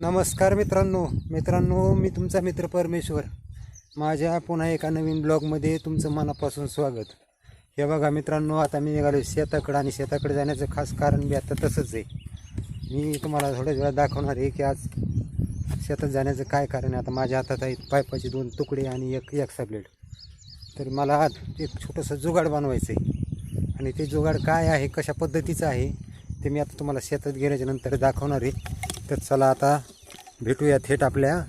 नमस्कार मित्रांनो. मित्रांनो मी तुमचा मित्र परमेश्वर. माझ्या पुन्हा एका नवीन ब्लॉगमध्ये तुमचं मनापासून स्वागत. हे बघा मित्रांनो आता मी निघालो शेताकडं आणि शेताकडे जाण्याचं खास कारण बी आता तसंच आहे. मी तुम्हाला थोड्या वेळा दाखवणार आहे की आज शेतात जाण्याचं काय कारण आहे. आता माझ्या हातात आहेत पायपाचे दोन तुकडे आणि एक एक्सा ब्लेड. तर मला आज एक छोटंसं जुगाड बनवायचं आहे. आणि ते जुगाड काय आहे कशा पद्धतीचं आहे ते मी आता तुम्हाला शेतात गेल्याच्यानंतर दाखवणार आहे. तर चला आता भेटूया थेट आपल्या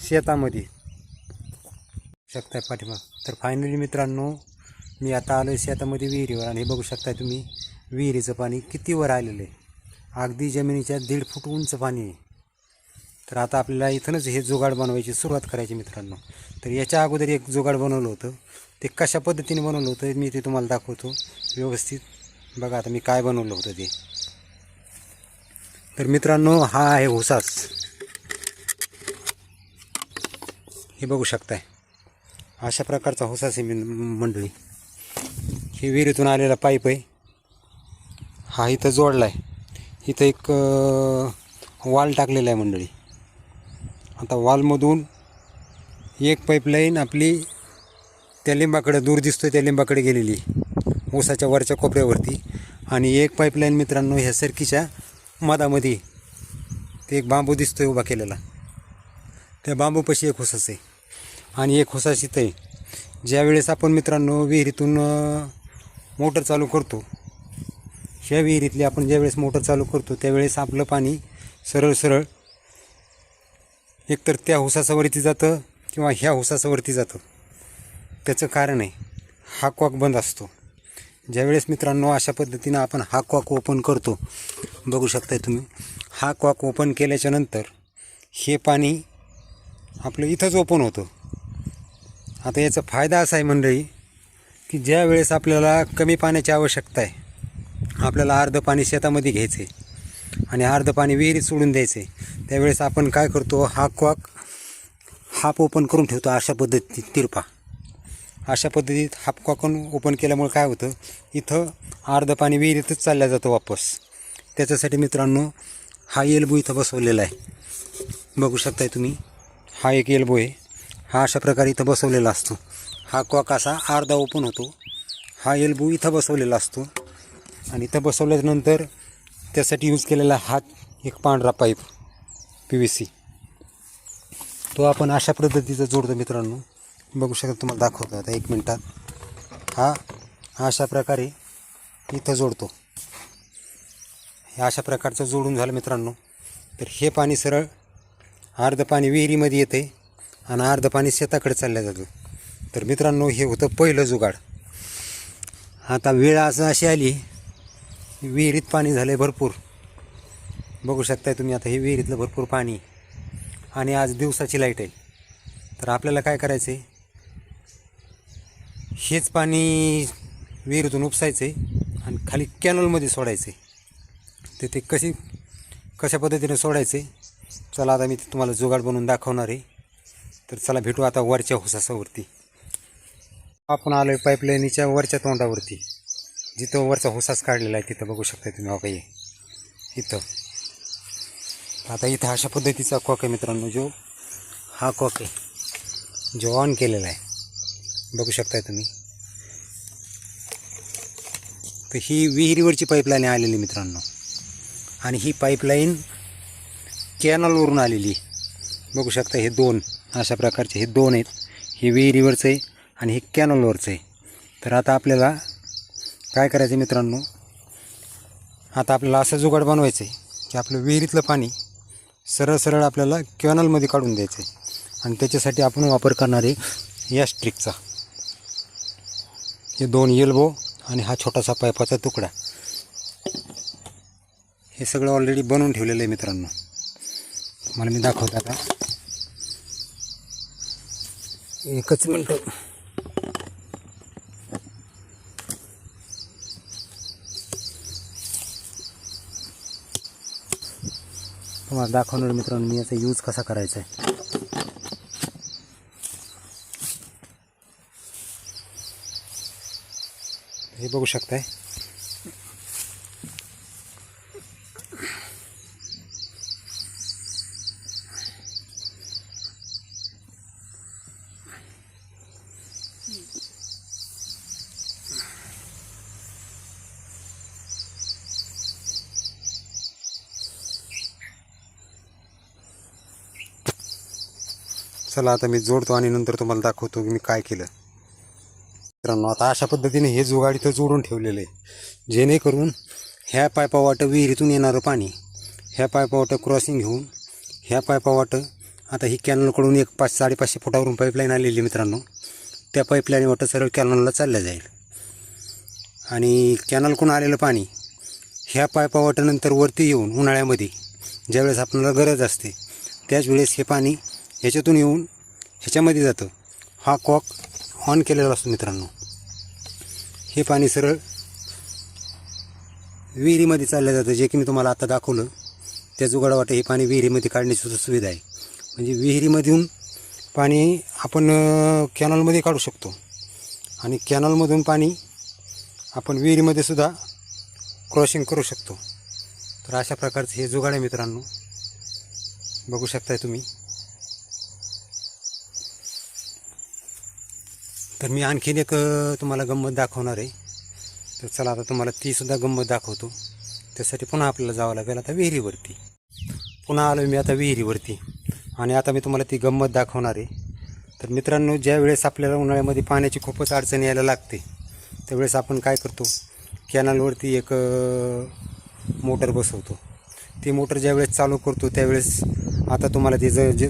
शेतामध्ये. शकताय पाठीमाग. तर फायनली मित्रांनो मी आता आलो शेतामध्ये विहिरीवर आणि हे बघू शकताय तुम्ही विहिरीचं पाणी किती वर आलेलं आहे. अगदी जमिनीच्या दीड फूट उंच पाणी आहे. तर आता आपल्याला इथूनच हे जुगाड बनवायची सुरुवात करायची मित्रांनो. तर याच्या अगोदर एक जुगाड बनवलं होतं. ते कशा पद्धतीने बनवलं होतं मी ते तुम्हाला दाखवतो. व्यवस्थित बघा आता मी काय बनवलं होतं ते. तर मित्रांनो हा आहे उसास हे बघू शकताय. अशा प्रकारचा हुसास आहे मंडळी. हे विहिरीतून आलेला पाईप आहे. हा इथं जोडला आहे इथं एक वाल टाकलेला आहे मंडळी. आता वालमधून एक पाईपलाईन आपली त्या लिंबाकडे दूर दिसतोय त्या लिंबाकडे गेलेली ऊसाच्या वरच्या कोपऱ्यावरती. आणि एक पाईपलाईन मित्रांनो ह्या सरकीच्या मधामध्ये ते एक बांबू दिसतोय उभा केलेला. त्या बांबूपाशी एक होसाच आहे. आणि एक हुसास इथं ज्यावेळेस आपण मित्रांनो विहिरीतून मोटर चालू करतो ह्या विहिरीतली आपण ज्यावेळेस मोटर चालू करतो त्यावेळेस आपलं पाणी सरळ सरळ एकतर त्या हुसासावरती जातं किंवा ह्या हुसासावरती जातं. त्याचं कारण आहे हा कॉक बंद असतो. ज्यावेळेस मित्रांनो अशा पद्धतीनं आपण हा कॉक ओपन करतो बघू शकताय तुम्ही. हा कॉक ओपन केल्याच्यानंतर हे पाणी आपलं इथंच ओपन होतं. आता याचा फायदा असा आहे मंडळी की ज्या वेळेस आपल्याला कमी पाण्याची आवश्यकता आहे आपल्याला अर्धं पाणी शेतामध्ये घ्यायचं आहे आणि अर्धं पाणी विहिरीत सोडून द्यायचं आहे त्यावेळेस आपण काय करतो हा कॉक हाफ ओपन करून ठेवतो अशा पद्धतीत तिरपा. अशा पद्धतीत हाफ कॉकन ओपन केल्यामुळे काय होतं इथं अर्धं पाणी विहिरीतच चालल्या जातं वापस. त्याच्यासाठी मित्रांनो हा एल्बो इथं बसवलेला आहे. बघू शकताय तुम्ही हा एक एल्बो आहे. हा अशा प्रकारे इथं बसवलेला असतो. हा कॉक असा अर्धा ओपन होतो. हा एल्बो इथं बसवलेला असतो. आणि इथं बसवल्यानंतर त्यासाठी यूज केलेला हा एक पांढरा पाईप पी व्ही सी तो आपण अशा पद्धतीचा जोडतो मित्रांनो. बघू शकता तुम्हाला दाखवतो आता एक मिनटात. हा अशा प्रकारे इथं जोडतो. हे अशा प्रकारचं जोडून झालं मित्रांनो. तर हे पाणी सरळ अर्धं पाणी विहिरीमध्ये येते आणि अर्धं पाणी शेताकडे चाललं जातं. तर मित्रांनो हे होतं पहिलं जुगाड. आता वेळ असं अशी आली विहिरीत पाणी झालं आहे भरपूर. बघू शकताय तुम्ही आता हे विहिरीतलं भरपूर पाणी. आणि आज दिवसाची लाइट आहे. तर आपल्याला काय करायचं आहे हेच पाणी विहिरीतून उपसायचं आहे आणि खाली कॅनलमध्ये सोडायचं आहे तर ते कशी कशा पद्धतीने सोडायचं? आहे चला आता मी ते तुम्हाला जुगाड बनवून दाखवणार आहे. तर चला भेटू आता वरच्या हुसासावरती. आपण आलो आहे पाईपलाईनीच्या वरच्या तोंडावरती. जिथं वरचा हुसास काढलेला आहे तिथं बघू शकता तुम्ही. हो बाबा काही इथं. आता इथं अशा पद्धतीचा कॉक आहे मित्रांनो जो हा कॉक आहे जो ऑन केलेला आहे. बघू शकताय तुम्ही. तर ही विहिरीवरची पाईपलाईन आलेली मित्रांनो. आणि ही पाईपलाईन कॅनलवरून आलेली बघू शकता हे दोन अशा प्रकारचे हे दोन आहेत. हे विहिरीवरचं आहे आणि हे कॅनलवरचं आहे. तर आता आपल्याला काय करायचं आहे मित्रांनो? आता आपल्याला असं जुगाड बनवायचं आहे की आपलं विहिरीतलं पाणी सरळ सरळ आपल्याला कॅनलमध्ये काढून द्यायचं आहे. आणि त्याच्यासाठी आपण वापर करणार आहे या स्ट्रिकचा हे दोन एल्बो आणि हा छोटासा पाईपाचा तुकडा. हे सगळं ऑलरेडी बनवून ठेवलेलं आहे मित्रांनो. तुम्हाला मी दाखवतो आता. एकच मिनटं तुम्हाला दाखवणार मित्रांनो मी याचा यूज कसा करायचा आहे. हे बघू शकताय. चला आता मी जोडतो आणि नंतर तुम्हाला दाखवतो की मी काय केलं. मित्रांनो आता अशा पद्धतीने हे जुगाड इथं जोडून ठेवलेलं आहे. जेणेकरून ह्या पायपावाटं विहिरीतून येणारं पाणी ह्या पायपावाटं क्रॉसिंग घेऊन ह्या पायपावाटं आता ही कॅनलकडून एक पाच साडेपाचशे फुटावरून पाईपलाईन आलेली आहे मित्रांनो. त्या पाईपलाईन वाटं सरळ कॅनलला चालल्या जाईल. आणि कॅनलकडून आलेलं पाणी ह्या पायपावाटानंतर वरती येऊन उन्हाळ्यामध्ये ज्यावेळेस आपल्याला गरज असते त्याच वेळेस हे पाणी ह्याच्यातून येऊन ह्याच्यामध्ये जातं. हा कॉक ऑन केलेला असतो मित्रांनो. हे पाणी सरळ विहिरीमध्ये चाललं जातं जे की मी तुम्हाला आता दाखवलं. त्या जुगाडा वाटतं हे पाणी विहिरीमध्ये काढण्याची सुद्धा सुविधा आहे. म्हणजे विहिरीमधून पाणी आपण कॅनॉलमध्ये काढू शकतो. आणि कॅनॉलमधून पाणी आपण विहिरीमध्ये सुद्धा क्रॉसिंग करू शकतो. तर अशा प्रकारचे हे जुगाड आहे मित्रांनो. बघू शकताय तुम्ही. तर मी आणखीन एक तुम्हाला गंमत दाखवणार आहे. तर चला आता तुम्हाला तीसुद्धा गंमत दाखवतो. त्यासाठी पुन्हा आपल्याला जावं लागेल आता विहिरीवरती. पुन्हा आलो मी आता विहिरीवरती. आणि आता मी तुम्हाला ती गंमत दाखवणार आहे. तर मित्रांनो ज्या वेळेस आपल्याला उन्हाळ्यामध्ये पाण्याची खूपच अडचण यायला लागते त्यावेळेस आपण काय करतो? कॅनलवरती एक मोटर बसवतो. ती मोटर ज्यावेळेस चालू करतो त्यावेळेस आता तुम्हाला ते ज जे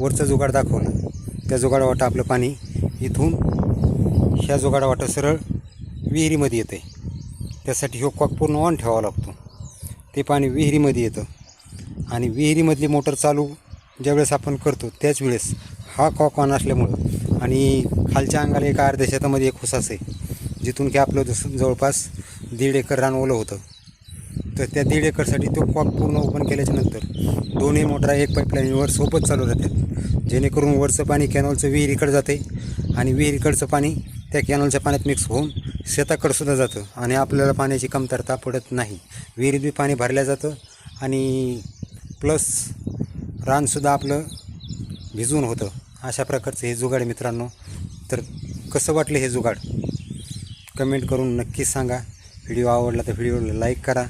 वरचं जुगाड दाखवलं त्या जुगाडावाटं आपलं पाणी इथून ह्या जुगाडावाटं सरळ विहिरीमध्ये येतं आहे त्यासाठी ह्यो कॉक पूर्ण ऑन ठेवावा लागतो. ते पाणी विहिरीमध्ये येतं. आणि विहिरीमधली मोटर चालू ज्यावेळेस आपण करतो त्याच वेळेस हा कॉक ऑन असल्यामुळं आणि खालच्या अंगाला एका अर्ध्या शेतामध्ये एक हुसास आहे जिथून की आपलं जसं जवळपास दीड एकर रान ओलं होतं. तर त्या दीड एकरसाठी तो कॉक पूर्ण ओपन केल्याच्यानंतर दोन्ही मोटरा एक पाईपलाईनवर सोबत चालू राहतात. जेणेकरून वरचं पाणी कॅनॉलचं विहिरीकडं जाते आणि विहिरीकडचं पाणी त्या कॅनॉलच्या पाण्यात मिक्स होऊन शेताकडंसुद्धा जातं आणि आपल्याला पाण्याची कमतरता पडत नाही. विहिरीत बी पाणी भरलं जातं आणि प्लस रानसुद्धा आपलं भिजून होतं. अशा प्रकारचं हे जुगाड मित्रांनो. तर कसं वाटलं हे जुगाड? कमेंट करून नक्कीच सांगा. व्हिडिओ आवडला तर व्हिडिओला लाईक करा.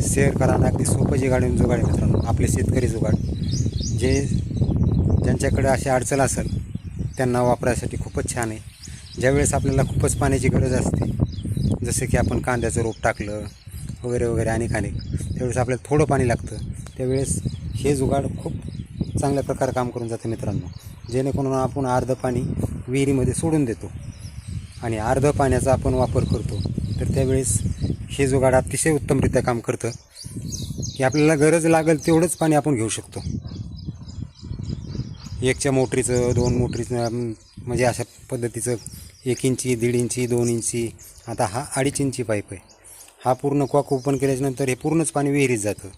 शेअर करा आणि अगदी सोपं जी गाडी जुगाड आहे मित्रांनो आपले शेतकरी जुगाड. जे ज्यांच्याकडे अशी अडचण असेल त्यांना वापरायसाठी खूपच छान आहे. ज्यावेळेस आपल्याला खूपच पाण्याची गरज असते जसं की आपण कांद्याचं रोप टाकलं वगैरे वगैरे अनेक अनेक त्यावेळेस आपल्याला थोडं पाणी लागतं. त्यावेळेस हे जुगाड खूप चांगल्या प्रकारे काम करून जातं मित्रांनो. जेणेकरून आपण अर्धं पाणी विहिरीमध्ये सोडून देतो. आणि अर्धं पाण्याचा आपण वापर करतो. तर त्यावेळेस हे जुगाड अतिशय उत्तमरित्या काम करतं की आपल्याला गरज लागेल तेवढंच पाणी आपण घेऊ शकतो. एकच्या मोटरीचं दोन मोटरीचं म्हणजे अशा पद्धतीचं एक इंची दीड इंची दोन इंची आता हा अडीच इंची पाईप आहे. हा पूर्ण कॉक ओपन केल्याच्यानंतर हे पूर्णच पाणी विहिरीत जातं.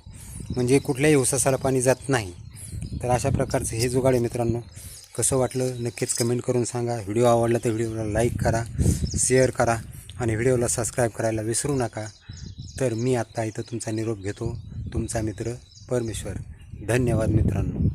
म्हणजे कुठल्याही उसासाला पाणी जात नाही. तर अशा प्रकारचं हे जुगाड आहे मित्रांनो कसं वाटलं नक्कीच कमेंट करून सांगा. व्हिडिओ आवडला तर व्हिडिओला लाईक करा शेअर करा. आणि व्हिडिओला सबस्क्राईब करायला विसरू नका. तर मी आत्ता इथं तुमचा निरोप घेतो. तुमचा मित्र परमेश्वर. धन्यवाद मित्रांनो.